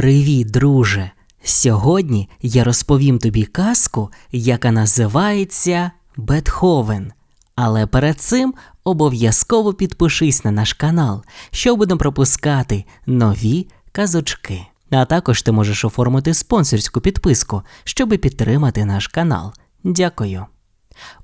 Привіт, друже! Сьогодні я розповім тобі казку, яка називається Бетховен. Але перед цим обов'язково підпишись на наш канал, щоб не пропускати нові казочки. А також ти можеш оформити спонсорську підписку, щоб підтримати наш канал. Дякую.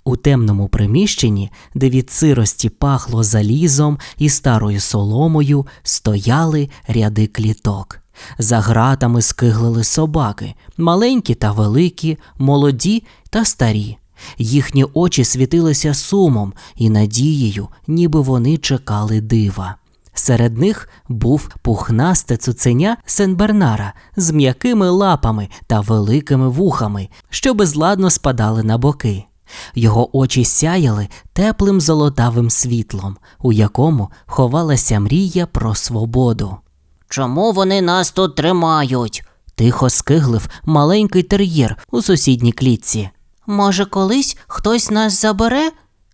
У темному приміщенні, де від сирості пахло залізом і старою соломою, стояли ряди кліток. За гратами скиглили собаки, маленькі та великі, молоді та старі. Їхні очі світилися сумом і надією, ніби вони чекали дива. Серед них був пухнасте цуценя Сенбернара з м'якими лапами та великими вухами, що безладно спадали на боки. Його очі сяяли теплим золотавим світлом, у якому ховалася мрія про свободу. Чому вони нас тут тримають? Тихо скиглив маленький тер'єр у сусідній клітці. Може, колись хтось нас забере?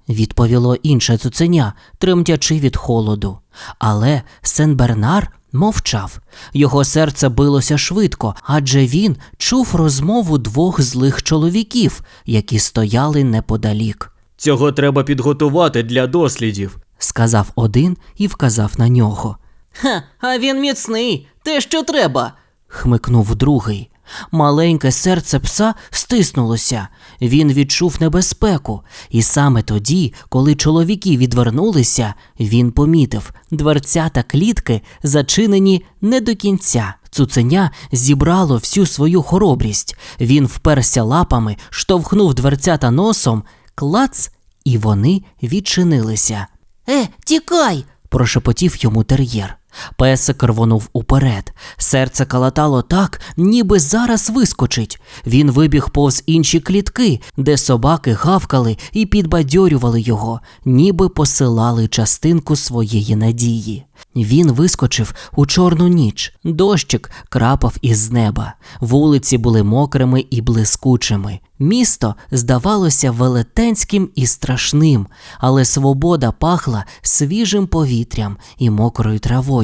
Відповіло інше цуценя, тремтячи від холоду. Але Сен-Бернар мовчав. Його серце билося швидко, адже він чув розмову двох злих чоловіків, які стояли неподалік. Цього треба підготувати для дослідів. Сказав один і вказав на нього. Ха, а він міцний, те, що треба. хмикнув другий. Маленьке серце пса стиснулося. Він відчув небезпеку, і саме тоді, коли чоловіки відвернулися, він помітив дверця та клітки зачинені не до кінця. Цуценя зібрало всю свою хоробрість. Він вперся лапами, штовхнув дверцята носом, клац, і вони відчинилися. Е, тікай. Прошепотів йому тер'єр. Песик рвонув уперед. Серце калатало так, ніби зараз вискочить. Він вибіг повз інші клітки, де собаки гавкали і підбадьорювали його, ніби посилали частинку своєї надії. Він вискочив у чорну ніч. Дощик крапав із неба. Вулиці були мокрими і блискучими. Місто здавалося велетенським і страшним, але свобода пахла свіжим повітрям і мокрою травою.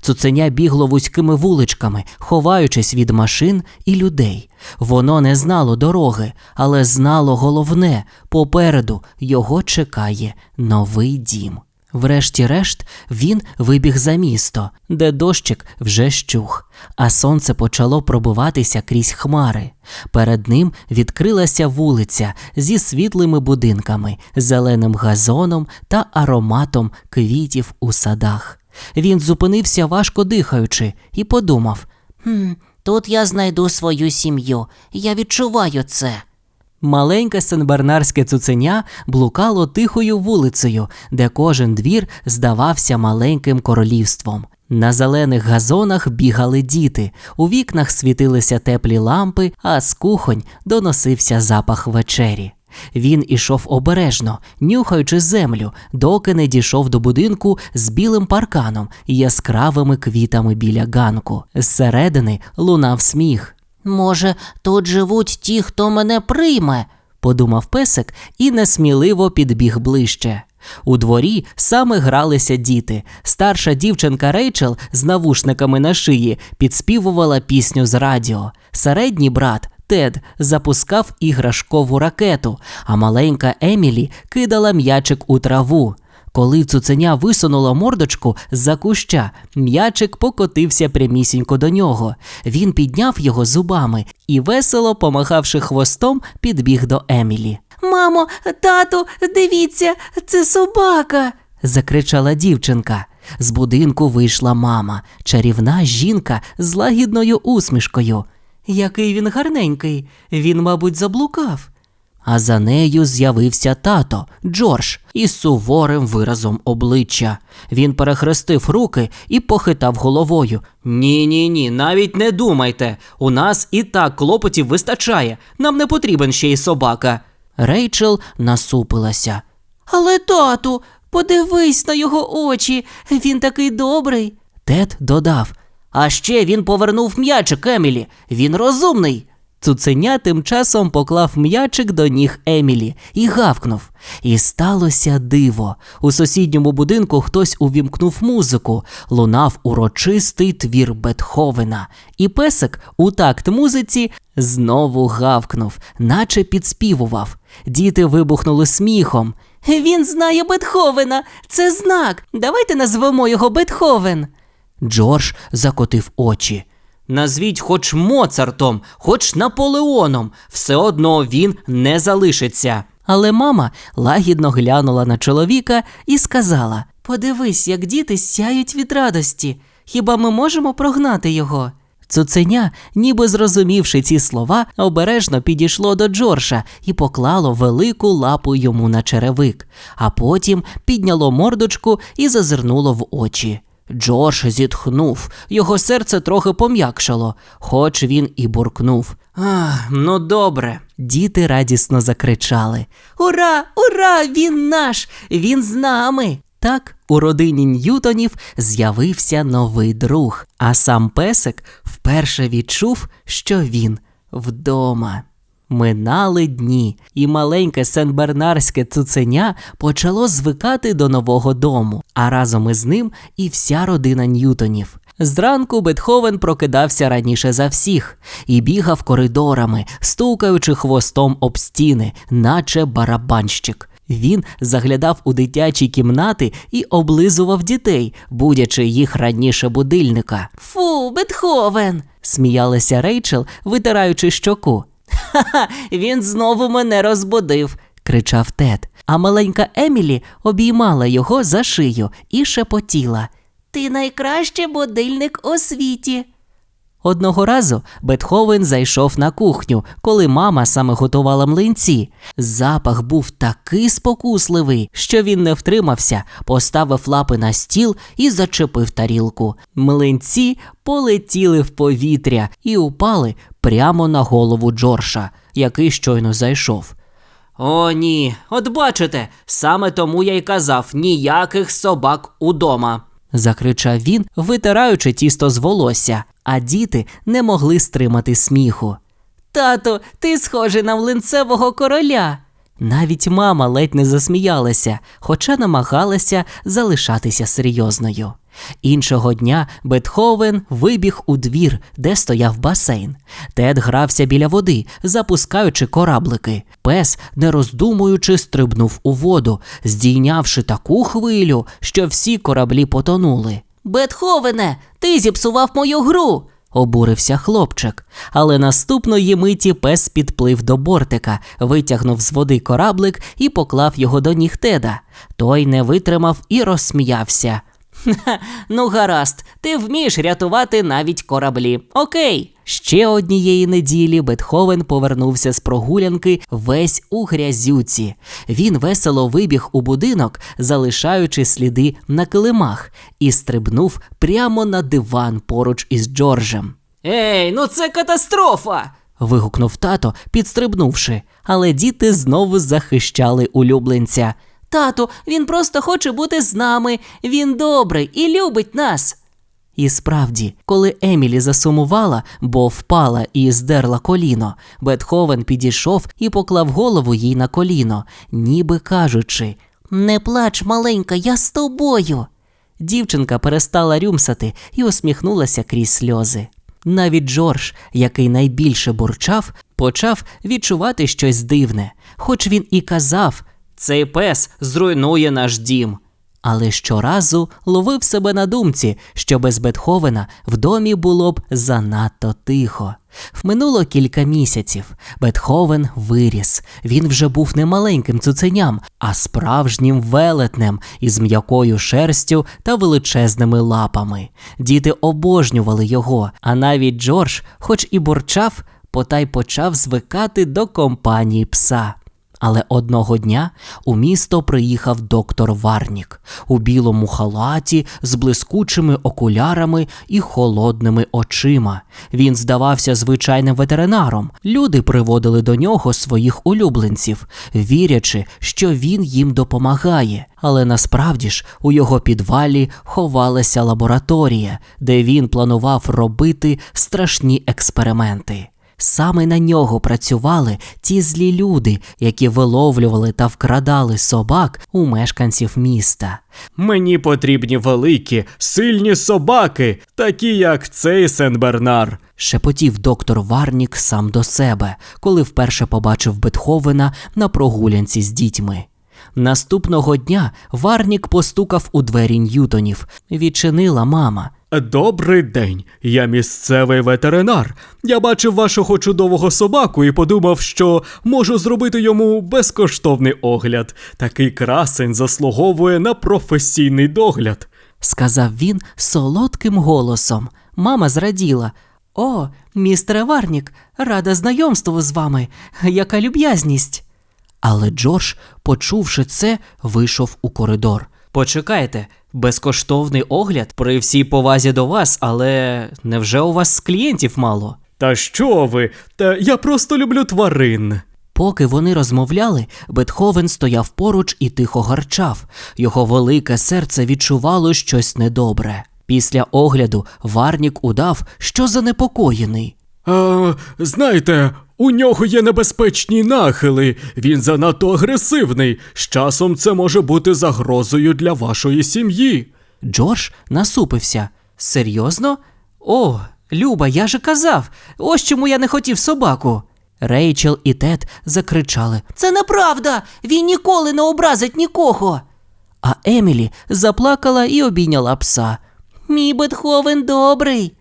Цуценя бігло вузькими вуличками, ховаючись від машин і людей. Воно не знало дороги, але знало головне попереду його чекає новий дім. Врешті-решт він вибіг за місто, де дощик вже щух, а сонце почало пробиватися крізь хмари. Перед ним відкрилася вулиця зі світлими будинками, зеленим газоном та ароматом квітів у садах. Він зупинився важко дихаючи, і подумав: Хм, тут я знайду свою сім'ю. Я відчуваю це. Маленьке сенбернарське цуценя блукало тихою вулицею, де кожен двір здавався маленьким королівством. На зелених газонах бігали діти, у вікнах світилися теплі лампи, а з кухонь доносився запах вечері. Він ішов обережно, нюхаючи землю, доки не дійшов до будинку з білим парканом і яскравими квітами біля ганку. Зсередини лунав сміх. Може, тут живуть ті, хто мене прийме. подумав песик і несміливо підбіг ближче. У дворі саме гралися діти. Старша дівчинка Рейчел з навушниками на шиї підспівувала пісню з радіо. Середній брат Тед запускав іграшкову ракету, а маленька Емілі кидала м'ячик у траву. Коли цуценя висунула мордочку з-за куща, м'ячик покотився прямісінько до нього. Він підняв його зубами і, весело помахавши хвостом, підбіг до Емілі. Мамо, тату, дивіться, це собака. Закричала дівчинка. З будинку вийшла мама, чарівна жінка з лагідною усмішкою. Який він гарненький, він, мабуть, заблукав. А за нею з'явився тато Джордж із суворим виразом обличчя. Він перехрестив руки і похитав головою. Ні, ні, ні, навіть не думайте. У нас і так клопотів вистачає. Нам не потрібен ще й собака. Рейчел насупилася. Але тату, подивись на його очі. Він такий добрий. Тед додав. А ще він повернув м'ячик Емілі. Він розумний. Цуценя тим часом поклав м'ячик до ніг Емілі і гавкнув. І сталося диво. У сусідньому будинку хтось увімкнув музику, лунав урочистий твір Бетховена, і песик у такт музиці знову гавкнув, наче підспівував. Діти вибухнули сміхом. Він знає Бетховена. Це знак. Давайте назвемо його Бетховен. Джордж закотив очі. Назвіть хоч Моцартом, хоч Наполеоном, все одно він не залишиться. Але мама лагідно глянула на чоловіка і сказала: Подивись, як діти сяють від радості. Хіба ми можемо прогнати його? Цуценя, ніби зрозумівши ці слова, обережно підійшло до Джорджа і поклало велику лапу йому на черевик, а потім підняло мордочку і зазирнуло в очі. Джордж зітхнув, його серце трохи пом'якшало, хоч він і буркнув. Ах, ну добре. Діти радісно закричали. Ура, ура! Він наш! Він з нами! Так у родині Ньютонів з'явився новий друг, а сам песик вперше відчув, що він вдома. Минали дні, і маленьке сенбернарське цуценя почало звикати до нового дому, а разом із ним і вся родина Ньютонів. Зранку Бетховен прокидався раніше за всіх і бігав коридорами, стукаючи хвостом об стіни, наче барабанщик. Він заглядав у дитячі кімнати і облизував дітей, будячи їх раніше будильника. Фу, Бетховен! Сміялася Рейчел, витираючи щоку. Ха-ха, він знову мене розбудив. кричав Тед. А маленька Емілі обіймала його за шию і шепотіла. Ти найкращий будильник у світі. Одного разу Бетховен зайшов на кухню, коли мама саме готувала млинці. Запах був такий спокусливий, що він не втримався, поставив лапи на стіл і зачепив тарілку. Млинці полетіли в повітря і упали прямо на голову Джорша, який щойно зайшов. О, ні. От бачите, саме тому я й казав ніяких собак удома. закричав він, витираючи тісто з волосся, а діти не могли стримати сміху. Тато, ти схожий на млинцевого короля. Навіть мама ледь не засміялася, хоча намагалася залишатися серйозною. Іншого дня Бетховен вибіг у двір, де стояв басейн. Тед грався біля води, запускаючи кораблики. Пес, не роздумуючи, стрибнув у воду, здійнявши таку хвилю, що всі кораблі потонули. Бетховене, ти зіпсував мою гру. Обурився хлопчик, але наступної миті пес підплив до бортика, витягнув з води кораблик і поклав його до ніг Теда. Той не витримав і розсміявся. Ну гаразд, ти вмієш рятувати навіть кораблі. Окей. Ще однієї неділі Бетховен повернувся з прогулянки весь у грязюці. Він весело вибіг у будинок, залишаючи сліди на килимах, і стрибнув прямо на диван поруч із Джорджем. Ей, ну це катастрофа! Вигукнув тато, підстрибнувши, але діти знову захищали улюбленця. Тату, він просто хоче бути з нами. Він добрий і любить нас. І справді, коли Емілі засумувала, бо впала і здерла коліно, Бетховен підійшов і поклав голову їй на коліно, ніби кажучи: Не плач, маленька, я з тобою. Дівчинка перестала рюмсати і усміхнулася крізь сльози. Навіть Джордж, який найбільше бурчав, почав відчувати щось дивне, хоч він і казав, Цей пес зруйнує наш дім. але щоразу ловив себе на думці, що без Бетховена в домі було б занадто тихо. Минуло кілька місяців. Бетховен виріс. Він вже був не маленьким цуценям, а справжнім велетнем із м'якою шерстю та величезними лапами. Діти обожнювали його, а навіть Джордж, хоч і бурчав, потай почав звикати до компанії пса. Але одного дня у місто приїхав доктор Варнік у білому халаті з блискучими окулярами і холодними очима. Він здавався звичайним ветеринаром. Люди приводили до нього своїх улюбленців, вірячи, що він їм допомагає. Але насправді ж у його підвалі ховалася лабораторія, де він планував робити страшні експерименти. Саме на нього працювали ті злі люди, які виловлювали та вкрадали собак у мешканців міста. Мені потрібні великі, сильні собаки, такі як цей Сен-Бернар. Шепотів доктор Варнік сам до себе, коли вперше побачив Бетховена на прогулянці з дітьми. Наступного дня Варнік постукав у двері Ньютонів. Відчинила мама. Добрий день, я місцевий ветеринар. Я бачив вашого чудового собаку і подумав, що можу зробити йому безкоштовний огляд. Такий красень заслуговує на професійний догляд. сказав він солодким голосом. Мама зраділа. О, містере Варнік, рада знайомству з вами. Яка люб'язність. Але Джордж, почувши це, вийшов у коридор. Почекайте, безкоштовний огляд при всій повазі до вас, але невже у вас клієнтів мало? Та що ви? Та я просто люблю тварин. Поки вони розмовляли, Бетховен стояв поруч і тихо гарчав. Його велике серце відчувало щось недобре. Після огляду Варнік удав, що занепокоєний. А, знаєте, у нього є небезпечні нахили. Він занадто агресивний. З часом це може бути загрозою для вашої сім'ї. Джордж насупився. Серйозно? О, Люба, я же казав, ось чому я не хотів собаку. Рейчел і Тед закричали, Це неправда! Він ніколи не образить нікого. а Емілі заплакала і обійняла пса. Мій Бетховен добрий.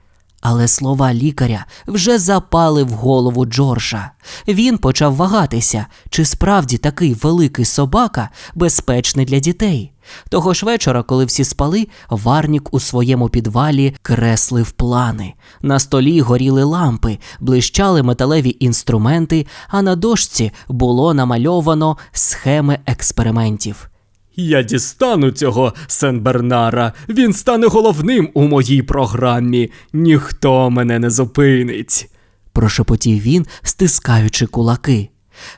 Але слова лікаря вже запали в голову Джорджа. Він почав вагатися, чи справді такий великий собака безпечний для дітей. Того ж вечора, коли всі спали, Варнік у своєму підвалі креслив плани. На столі горіли лампи, блищали металеві інструменти, а на дошці було намальовано схеми експериментів. Я дістану цього Сен-Бернара. Він стане головним у моїй програмі. Ніхто мене не зупинить. прошепотів він, стискаючи кулаки.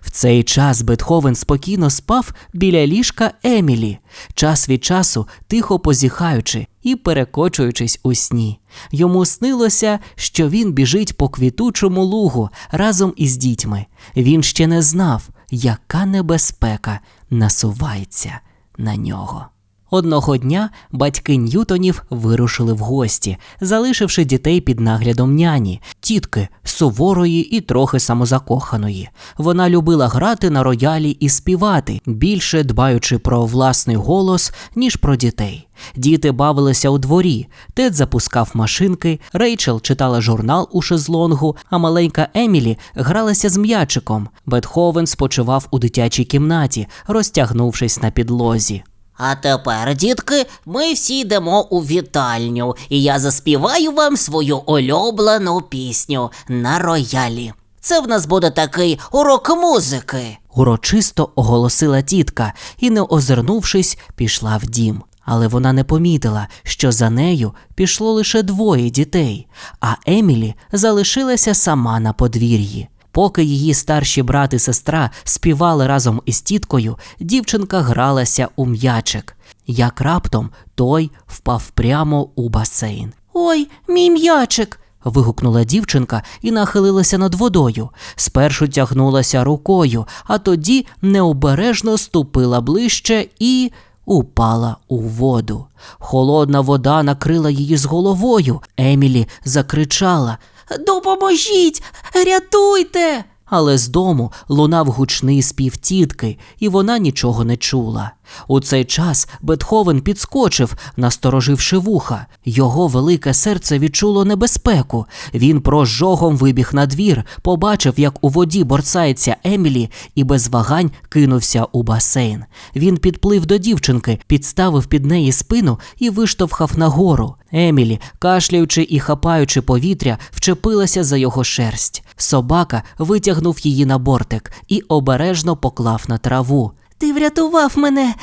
В цей час Бетховен спокійно спав біля ліжка Емілі, час від часу тихо позіхаючи і перекочуючись у сні. Йому снилося, що він біжить по квітучому лугу разом із дітьми. Він ще не знав, яка небезпека насувається на нього. Одного дня батьки Ньютонів вирушили в гості, залишивши дітей під наглядом няні, тітки суворої і трохи самозакоханої. Вона любила грати на роялі і співати, більше дбаючи про власний голос, ніж про дітей. Діти бавилися у дворі, Тед запускав машинки, Рейчел читала журнал у шезлонгу, а маленька Емілі гралася з м'ячиком. Бетховен спочивав у дитячій кімнаті, розтягнувшись на підлозі. А тепер, дітки, ми всі йдемо у вітальню, і я заспіваю вам свою улюблену пісню на роялі. Це в нас буде такий урок музики. Урочисто оголосила тітка і, не озирнувшись, пішла в дім. Але вона не помітила, що за нею пішло лише двоє дітей, а Емілі залишилася сама на подвір'ї. Поки її старші брат і сестра співали разом із тіткою, дівчинка гралася у м'ячик. Як раптом той впав прямо у басейн. Ой, мій м'ячик. Вигукнула дівчинка і нахилилася над водою. Спершу тягнулася рукою, а тоді необережно ступила ближче і упала у воду. Холодна вода накрила її з головою. Емілі закричала, Допоможіть! Рятуйте! але з дому лунав гучний спів тітки, і вона нічого не чула. У цей час Бетховен підскочив, настороживши вуха. Його велике серце відчуло небезпеку. Він прожогом вибіг на двір, побачив, як у воді борцається Емілі, і без вагань кинувся у басейн. Він підплив до дівчинки, підставив під неї спину і виштовхав нагору. Емілі, кашляючи і хапаючи повітря, вчепилася за його шерсть. Собака витягнув її на бортик і обережно поклав на траву. Ти врятував мене.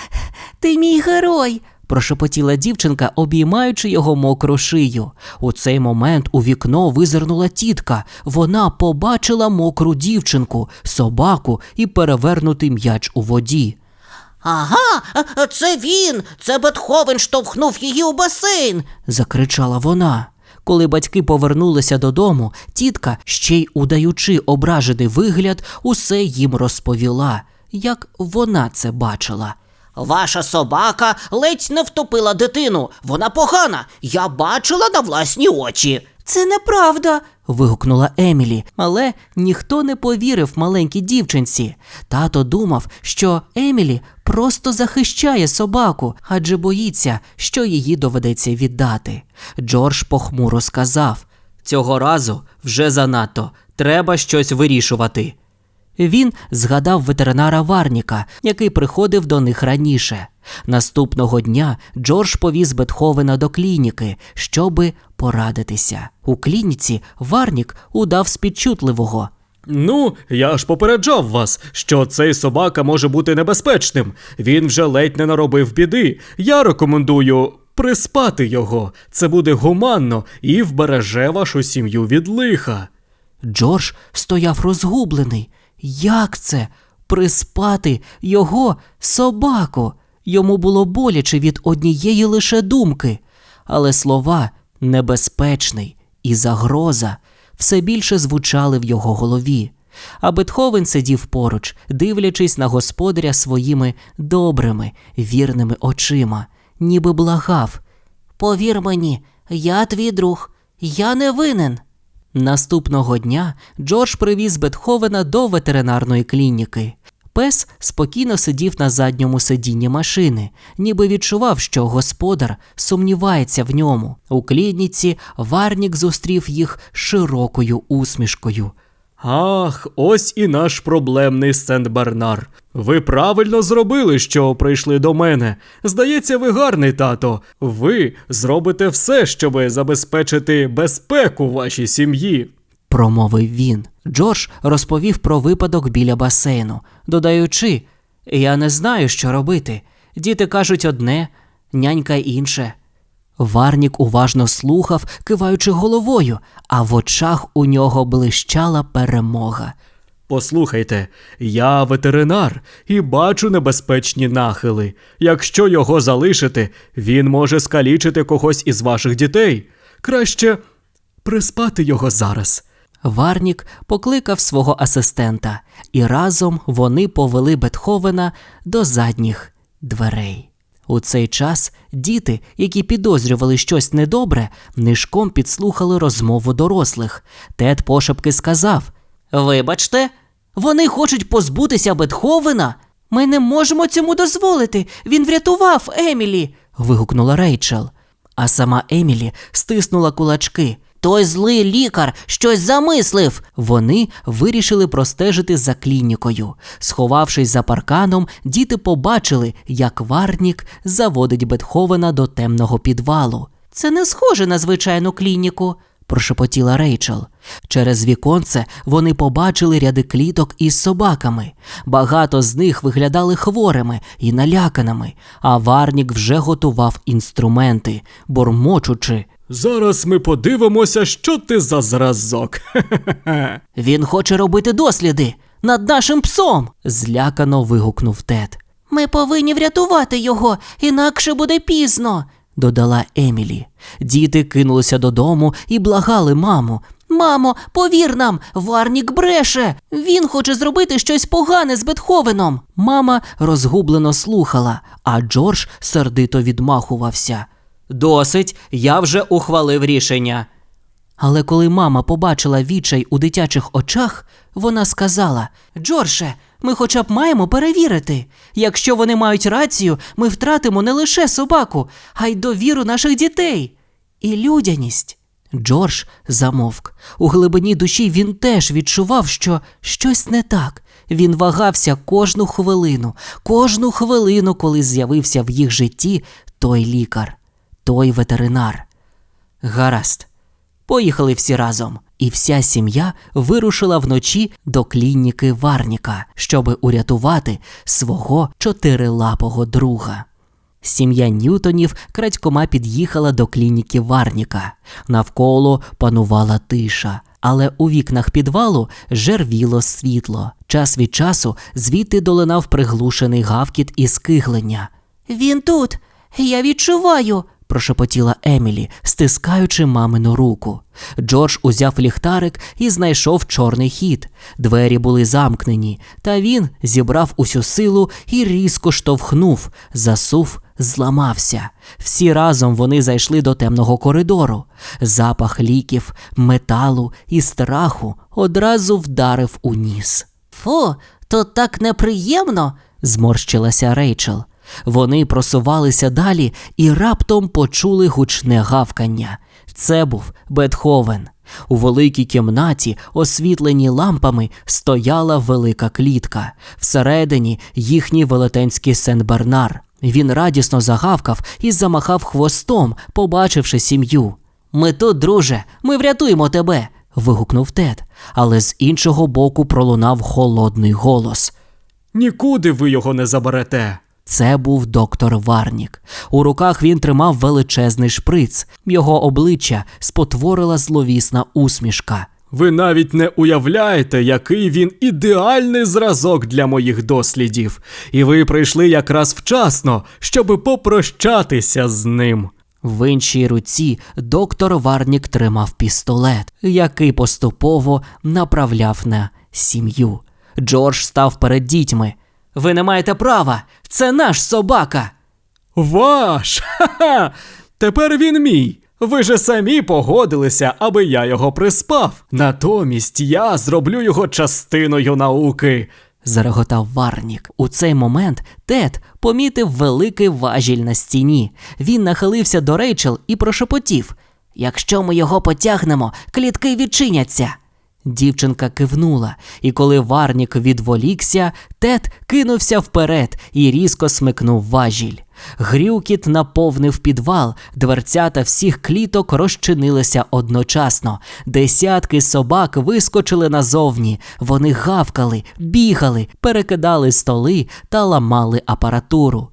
Ти мій герой. Прошепотіла дівчинка, обіймаючи його мокру шию. У цей момент у вікно визирнула тітка. Вона побачила мокру дівчинку, собаку і перевернутий м'яч у воді. Ага, це він. Це Бетховен штовхнув її у басейн. закричала вона. Коли батьки повернулися додому, тітка, ще й удаючи ображений вигляд, усе їм розповіла, як вона це бачила. Ваша собака ледь не втопила дитину. Вона погана. Я бачила на власні очі. Це неправда. вигукнула Емілі, але ніхто не повірив маленькій дівчинці. Тато думав, що Емілі просто захищає собаку, адже боїться, що її доведеться віддати. Джордж похмуро сказав. Цього разу вже занадто. Треба щось вирішувати. Він згадав ветеринара Варніка, який приходив до них раніше. Наступного дня Джордж повіз Бетховена до клініки, щоби порадитися. У клініці Варнік удав спідчутливого. Ну, я ж попереджав вас, що цей собака може бути небезпечним. Він вже ледь не наробив біди. Я рекомендую приспати його. Це буде гуманно і вбереже вашу сім'ю від лиха. Джордж стояв розгублений. Як це? Приспати його собаку? Йому було боляче від однієї лише думки, але слова небезпечний і загроза все більше звучали в його голові. А Бетховен сидів поруч, дивлячись на господаря своїми добрими, вірними очима, ніби благав. Повір мені, я твій друг. Я не винен. Наступного дня Джордж привіз Бетховена до ветеринарної клініки. Пес спокійно сидів на задньому сидінні машини, ніби відчував, що господар сумнівається в ньому. У клініці Варнік зустрів їх широкою усмішкою. Ах, ось і наш проблемний Сент-Бернар. Ви правильно зробили, що прийшли до мене. Здається, ви гарний тато. Ви зробите все, щоб забезпечити безпеку вашій сім'ї. промовив він. Джордж розповів про випадок біля басейну, додаючи: Я не знаю, що робити. Діти кажуть одне, нянька інше. Варнік уважно слухав, киваючи головою, а в очах у нього блищала перемога. Послухайте, я ветеринар і бачу небезпечні нахили. Якщо його залишити, він може скалічити когось із ваших дітей. Краще приспати його зараз. Варнік покликав свого асистента, і разом вони повели Бетховена до задніх дверей. У цей час діти, які підозрювали щось недобре, нишком підслухали розмову дорослих. Тед пошепки сказав: Вибачте, вони хочуть позбутися Бетховена. Ми не можемо цьому дозволити. Він врятував Емілі. вигукнула Рейчел. А сама Емілі стиснула кулачки. Той злий лікар щось замислив. Вони вирішили простежити за клінікою. Сховавшись за парканом, діти побачили, як Варнік заводить Бетховена до темного підвалу. Це не схоже на звичайну клініку, прошепотіла Рейчел. Через віконце вони побачили ряди кліток із собаками. Багато з них виглядали хворими і наляканими, а Варнік вже готував інструменти, бормочучи. Зараз ми подивимося, що ти за зразок. Він хоче робити досліди над нашим псом. злякано вигукнув Тед. Ми повинні врятувати його, інакше буде пізно. Додала Емілі. Діти кинулися додому і благали маму. Мамо, повір нам, Варнік бреше. Він хоче зробити щось погане з Бетховеном. Мама розгублено слухала, а Джордж сердито відмахувався. Досить, я вже ухвалив рішення. Але коли мама побачила відчай у дитячих очах, вона сказала: Джордже, ми хоча б маємо перевірити. Якщо вони мають рацію, ми втратимо не лише собаку, а й довіру наших дітей і людяність. Джордж замовк. У глибині душі він теж відчував, що щось не так. Він вагався кожну хвилину, кожну хвилину, коли з'явився в їх житті той лікар, той ветеринар. Гаразд. Поїхали всі разом, і вся сім'я вирушила вночі до клініки Варніка, щоби урятувати свого чотирилапого друга. Сім'я Ньютонів крадькома під'їхала до клініки Варніка. Навколо панувала тиша, але у вікнах підвалу жервіло світло. Час від часу звідти долинав приглушений гавкіт і скиглення. Він тут. Я відчуваю, прошепотіла Емілі, стискаючи мамину руку. Джордж узяв ліхтарик і знайшов чорний хід. Двері були замкнені, та він зібрав усю силу і різко штовхнув, засув, зламався. Всі разом вони зайшли до темного коридору. Запах ліків, металу і страху одразу вдарив у ніс. Фу, то так неприємно. Зморщилася Рейчел. Вони просувалися далі і раптом почули гучне гавкання. Це був Бетховен. У великій кімнаті, освітленій лампами, стояла велика клітка. Всередині їхній велетенський Сен-Бернар. Він радісно загавкав і замахав хвостом, побачивши сім'ю. Ми тут, друже, ми врятуємо тебе. вигукнув Тед, але з іншого боку пролунав холодний голос. Нікуди ви його не заберете. Це був доктор Варнік. У руках він тримав величезний шприц. Його обличчя спотворила зловісна усмішка. Ви навіть не уявляєте, який він ідеальний зразок для моїх дослідів. І ви прийшли якраз вчасно, щоби попрощатися з ним. В іншій руці доктор Варнік тримав пістолет, який поступово направляв на сім'ю. Джордж став перед дітьми. Ви не маєте права! Це наш собака! Ваш! Ха-ха! Тепер він мій. Ви же самі погодилися, аби я його приспав. Натомість я зроблю його частиною науки. зареготав Варнік. У цей момент Тед помітив великий важіль на стіні. Він нахилився до Рейчел і прошепотів. Якщо ми його потягнемо, клітки відчиняться. Дівчинка кивнула, і коли Варнік відволікся, Тед кинувся вперед і різко смикнув важіль. Грюкіт наповнив підвал, дверцята всіх кліток розчинилися одночасно. Десятки собак вискочили назовні. Вони гавкали, бігали, перекидали столи та ламали апаратуру.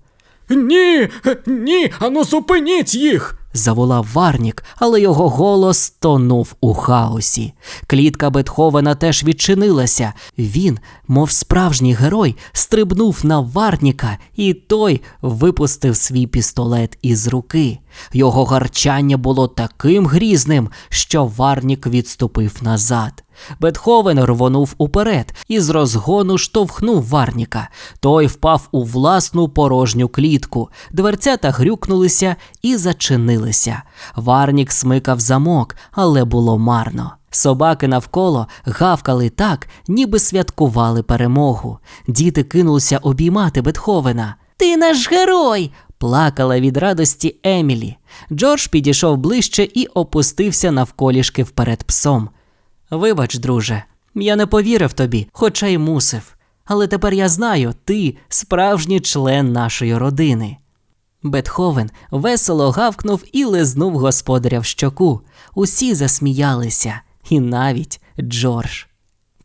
Ні, ні, ану зупиніть їх. Заволав Варнік, але його голос тонув у хаосі. Клітка Бетховена теж відчинилася. Він, мов справжній герой, стрибнув на Варніка, і той випустив свій пістолет із руки. Його гарчання було таким грізним, що Варнік відступив назад. Бетховен рвонув уперед і з розгону штовхнув Варніка. Той впав у власну порожню клітку. Дверцята грюкнулися і зачинилися. Варнік смикав замок, але було марно. Собаки навколо гавкали так, ніби святкували перемогу. Діти кинулися обіймати Бетховена. Ти наш герой. Плакала від радості Емілі. Джордж підійшов ближче і опустився навколішки вперед псом. Вибач, друже, я не повірив тобі, хоча й мусив. Але тепер я знаю, ти справжній член нашої родини. Бетховен весело гавкнув і лизнув господаря в щоку. Усі засміялися, і навіть Джордж.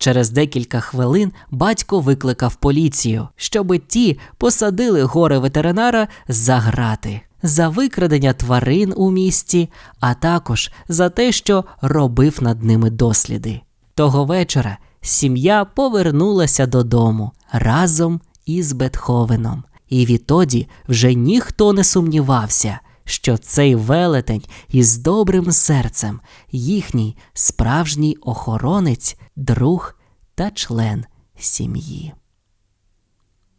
Через декілька хвилин батько викликав поліцію, щоби ті посадили горе ветеринара за грати, за викрадення тварин у місті, а також за те, що робив над ними досліди. Того вечора сім'я повернулася додому разом із Бетховеном, і відтоді вже ніхто не сумнівався, що цей велетень із добрим серцем, їхній справжній охоронець, друг та член сім'ї.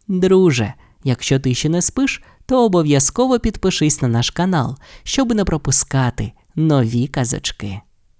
Друже, якщо ти ще не спиш, то обов'язково підпишись на наш канал, щоб не пропускати нові казочки.